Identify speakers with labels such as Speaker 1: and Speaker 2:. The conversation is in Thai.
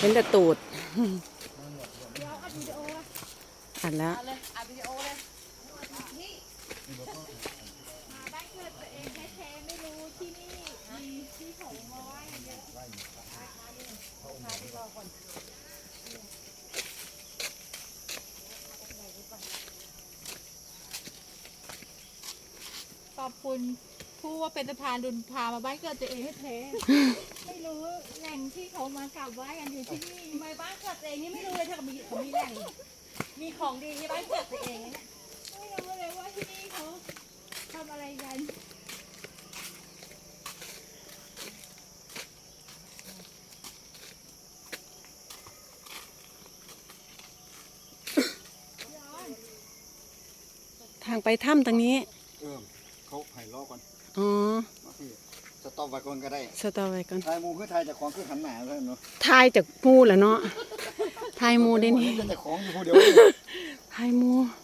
Speaker 1: ห็นแต่ตูด
Speaker 2: เดี๋ยวอัดวิดีโออะ
Speaker 1: อัดแล้ว
Speaker 3: เอาเลยอัดวิดีโอเลย
Speaker 2: มานแท้ๆไม่รู้ที่นี่มีที่เขามาไหว้กันเยอะขอบคุณ ผู้ว่าเป็นสะพานดุลพามาบ้านเกิดตัวเองให้แท้ไม่รู้แหล่งที่เขามากราบไหว้กันอยู่ที่นี่
Speaker 3: ทำไมบ้านเกิดตัวเองนี่ไม่รู้เลยเธอมีเขามีแหล่ง มีของดีที่บ้านเกิดตัวเองเนี่ย
Speaker 2: ไม่รู้เลยว่าที่นี่เขาทำอะไรกัน
Speaker 1: ทางไปถ้ำทางนี้
Speaker 4: เออ เขาให้รอก่อน
Speaker 1: อ๋อ
Speaker 4: มาพี่สต็อปไว้ก่อนก็ได้
Speaker 1: สตอไว้ก่อน
Speaker 4: ทายหมูคือทายจากของคือขันหนาแล้วเนาะ
Speaker 1: ทายจากหมูแหละเนาะทายหมูได้นี่
Speaker 4: จะจากของอยู่ผู้เดียว
Speaker 1: ทายหมู
Speaker 4: เ